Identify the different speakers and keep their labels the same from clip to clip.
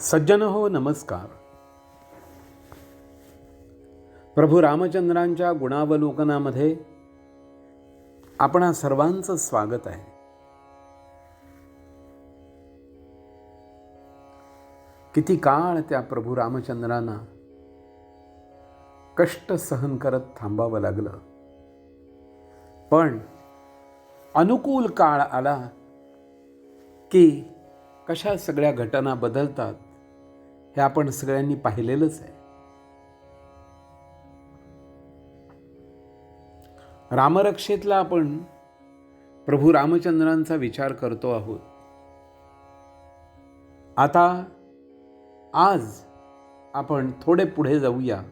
Speaker 1: सज्जन हो नमस्कार. प्रभू रामचंद्रांच्या गुणावलोकनामध्ये आपणा सर्वांचं स्वागत आहे. किती काळ त्या प्रभू रामचंद्रांना कष्ट सहन करत थांबावं लागलं. पण अनुकूल काळ आला की कशा सगळ्या घटना बदलतात? हे आपण सगळ्यांनी पाहिलेलंच आहे. रामरक्षेतला आपण प्रभू रामचंद्रांचा विचार करतो आहोत. आता आज आपण थोडे पुढे जाऊया.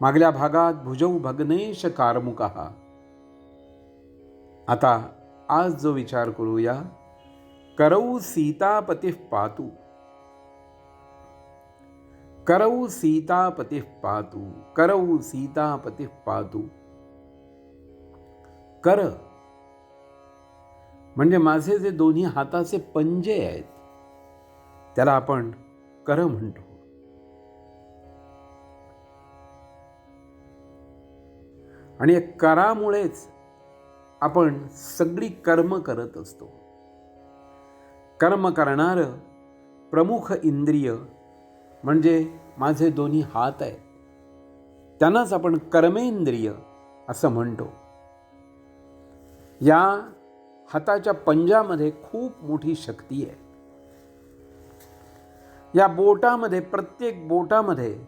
Speaker 1: मागल्या भागात भुजौ भग्नेश कारमुका. आता आज जो विचार करूया करौ सीतापती पातू। करौ सीतापतिः पातु करौ सीतापतिः पातु। कर म्हणजे माझे जे दोन्ही हाताचे पंजे आहेत त्याला आपण कर म्हणतो। आणि करामुळेच आपण सगळी कर्म करत असतो। कर्म करणारं प्रमुख इंद्रिय म्हणजे माझे दोन्ही हात आहेत. त्यांनाच आपण कर्मेंद्रिय असं म्हणतो. या हाताच्या पंजामध्ये खूप मोठी शक्ती आहे. या बोटामध्ये प्रत्येक बोटामध्ये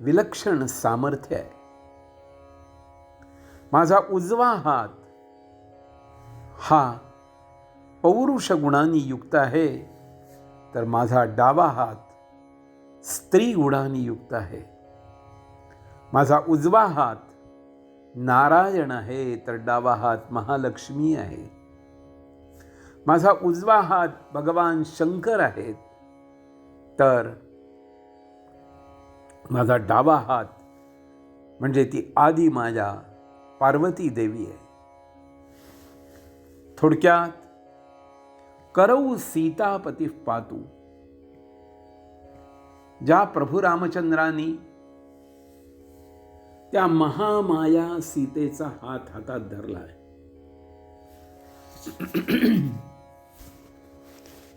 Speaker 1: विलक्षण सामर्थ्य आहे. माझा उजवा हात हा पौरुष गुणांनी युक्त आहे तर माझा डावा हात स्त्री गुणांनी युक्त आहे. माझा उजवा हात नारायण आहे, तर डावा हात महालक्ष्मी आहे. माझा उजवा हात भगवान शंकर आहेत, तर माझा डावा हात म्हणजे ती आदी माझ्या पार्वती देवी आहे. थोडक्यात करौ सीतापती पातू ज्या प्रभू रामचंद्रांनी त्या महामाया सीतेचा हात हातात धरलाय.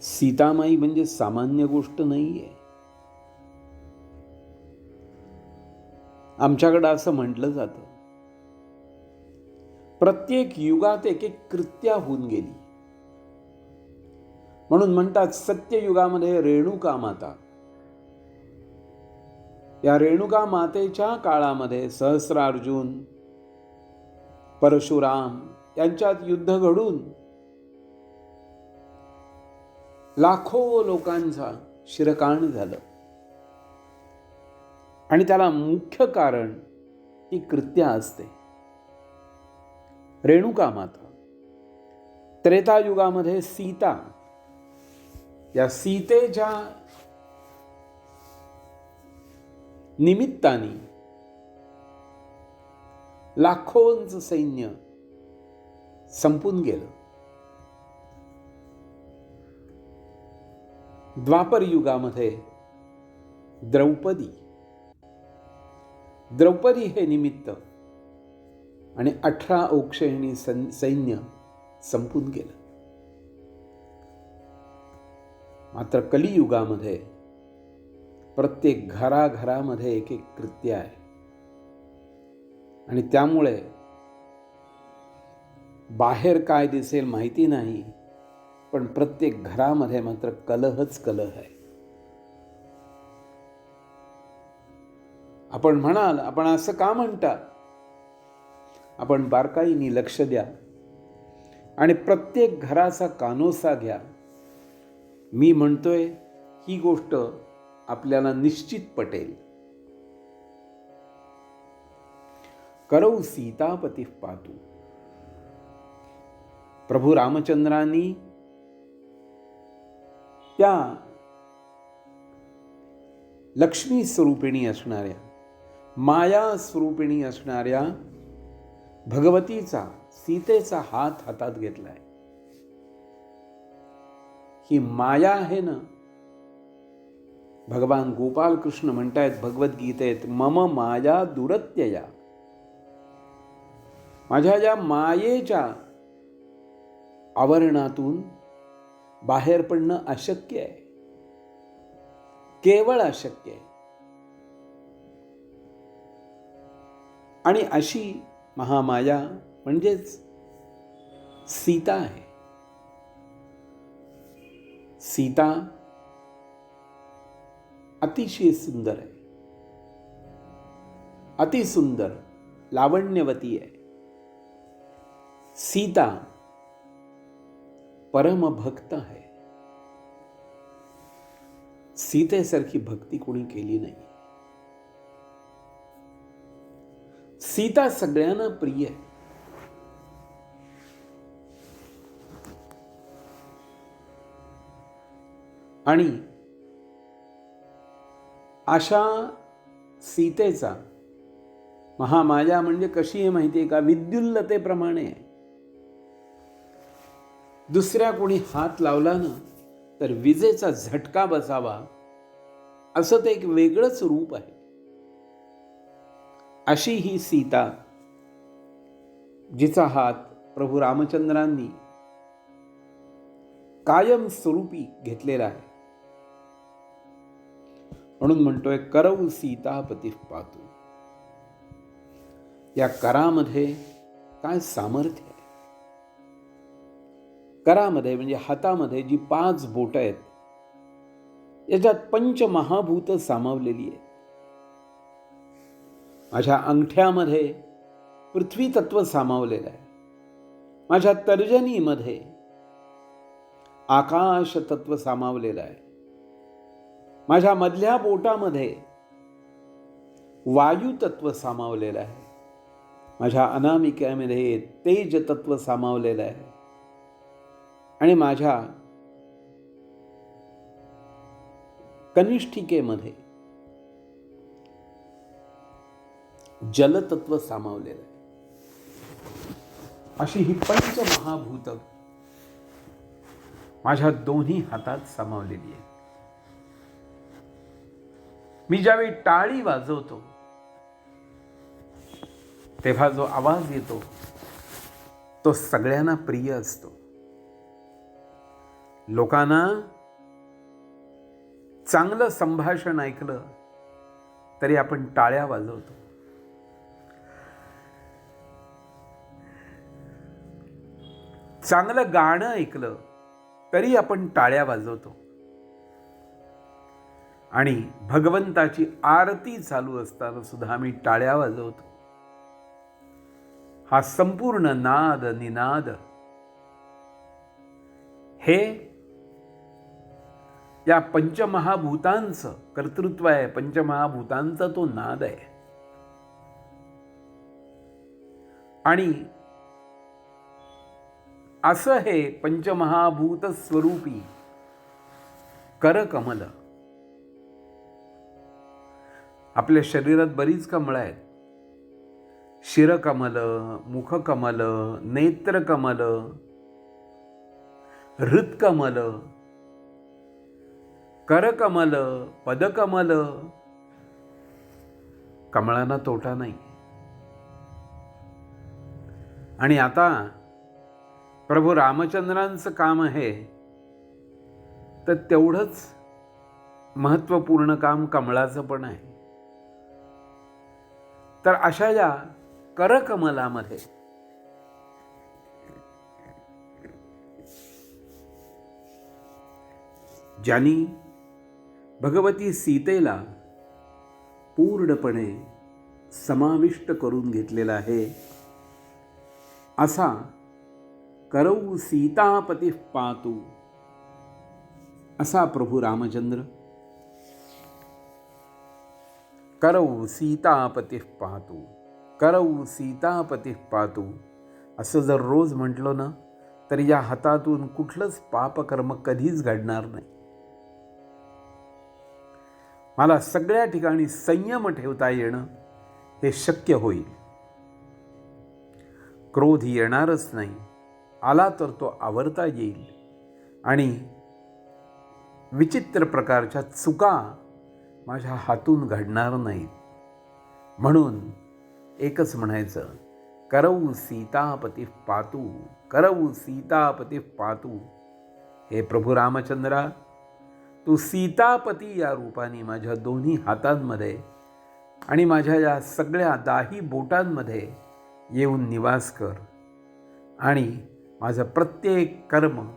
Speaker 1: सीतामाई म्हणजे सामान्य गोष्ट नाहीये. आमच्याकडं असं म्हटलं जातं. प्रत्येक युगात एक एक कृत्या होऊन गेली. म्हणून म्हणतात सत्ययुगामध्ये रेणुका माता. या रेणुका मातेच्या काळामध्ये सहस्रार्जुन परशुराम यांच्यात युद्ध घडून लाखो लोकांचा शिरकाण झालं. आणि त्याला मुख्य कारण ती कृत्या असते. रेणुका माता. त्रेतायुगामध्ये सीता. या सीतेच्या निमित्ताने. लाखोंच सैन्य संपून गेलं. द्वापर युगामध्ये द्रौपदी. द्रौपदी हे निमित्त आणि अठरा औक्षहिणी सैन्य संपून गेलं. मात्र कलियुगामध्ये प्रत्येक घराघरामध्ये एक एक कृत्य आहे. आणि त्यामुळे बाहेर काय दिसेल माहिती नाही पण प्रत्येक घरामध्ये मात्र कलहच कलह आहे. आपण म्हणाल आपण असं का म्हणता? आपण बारकाईनी लक्ष द्या आणि प्रत्येक घराचा कानोसा घ्या. मी म्हणतोय ही गोष्ट आपल्याला निश्चित पटेल. करौ सीतापती पातू. प्रभू रामचंद्रांनी त्या लक्ष्मी स्वरूपिणी असणाऱ्या माया स्वरूपिणी असणाऱ्या भगवतीचा सीतेचा हात हातात घेतलाय. ही माया आहे ना भगवान गोपालकृष्ण म्हणतायत भगवद्गीतेत मम माया दुरत्यया. माझ्या ज्या मायेच्या आवरणातून बाहेर पडणं अशक्य आहे. केवळ अशक्य आहे. आणि अशी महामाया म्हणजेच सीता आहे. सीता अतिशय सुंदर आहे. अतिसुंदर लावण्यवती आहे. सीता परमभक्त आहे. सीतेसारखी भक्ती कोणी केली नाही. सीता सगळ्यांना प्रिय आहे. आणि अशा सीतेचा महामाया म्हणजे कशी आहे माहिती आहे का? विद्युल्लतेप्रमाणे आहे. दुसऱ्या कोणी हात लावला ना तर विजेचा झटका बसावा असं ते एक वेगळंच रूप आहे. अशी ही सीता जिचा हात प्रभू रामचंद्रांनी कायम स्वरूपी घेतलेला आहे. म्हणून म्हणतोय करव सीतापती पातू या करामध्ये काय सामर्थ्य आहे? करामध्ये म्हणजे हातामध्ये जी पाच बोट आहेत याच्यात पंचमहाभूत सामावलेली आहेत. माझ्या अंगठ्यामध्ये पृथ्वी तत्व सामावलेलं आहे. माझ्या तर्जनीमध्ये आकाश तत्व सामावलेलं आहे. माझ्या मधल्या बोटामध्ये वायू तत्व सामावलेलं आहे. माझ्या अनामिकेमध्ये तेज तत्व सामावलेलं आहे. आणि माझ्या कनिष्ठिकेमध्ये जलतत्व सामावलेलं आहे. अशी ही पंच महाभूत माझ्या दोन्ही हातात सामावलेली आहे मी ज्यावेळी टाळी वाजवतो तेव्हा जो आवाज येतो तो सगळ्यांना प्रिय असतो. लोकांना चांगलं संभाषण ऐकलं तरी आपण टाळ्या वाजवतो. चांगलं गाणं ऐकलं तरी आपण टाळ्या वाजवतो. आणि भगवंताची आरती चालू असताना सुद्धा आम्ही टाळ्या वाजवतो. हा संपूर्ण नाद निनाद. हे या पंचमहाभूतांचं कर्तृत्व आहे पंचमहाभूतांचा तो नाद आहे. आणि असं हे पंचमहाभूत स्वरूपी करकमल. आपल्या शरीरात बरीच कमळं आहेत. शिरकमल मुखकमल नेत्रकमल हृत्कमल करकमल पदकमल कमळांना तोटा नाही. आणि आता प्रभू रामचंद्रांचं काम आहे तर तेवढंच महत्त्वपूर्ण काम कमळाचं पण आहे. तर अशा या करकमलामध्ये ज्यांनी भगवती सीतेला पूर्णपणे समाविष्ट करून घेतलेला आहे असा करऊ सीतापती पातू असा प्रभू रामचंद्र करौ सीतापती पाहतो करऊ सीतापती पाहतो असं जर रोज म्हटलं ना तर या हातातून कुठलंच पापकर्म कधीच घडणार नाही. मला सगळ्या ठिकाणी संयम ठेवता येणं हे शक्य होईल. क्रोध येणारच नाही आला तर तो आवरता येईल. आणि विचित्र प्रकारच्या चुका माझ्या हातून घडणार नाहीत. म्हणून एकच म्हणायचं करऊ सीतापती पातू करऊ सीतापती पातू. हे प्रभू रामचंद्रा तू सीतापती या रूपाने माझ्या दोन्ही हातांमध्ये आणि माझ्या या सगळ्या दाही बोटांमध्ये येऊन निवास कर आणि माझं प्रत्येक कर्म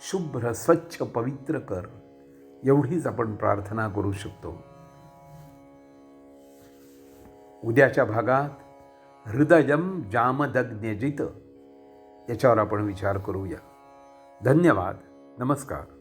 Speaker 1: शुभ्र स्वच्छ पवित्र कर. एवढीच आपण प्रार्थना करू शकतो. उद्याच्या भागात हृदयम जामदग्नजित याच्यावर आपण विचार करूया. धन्यवाद. नमस्कार.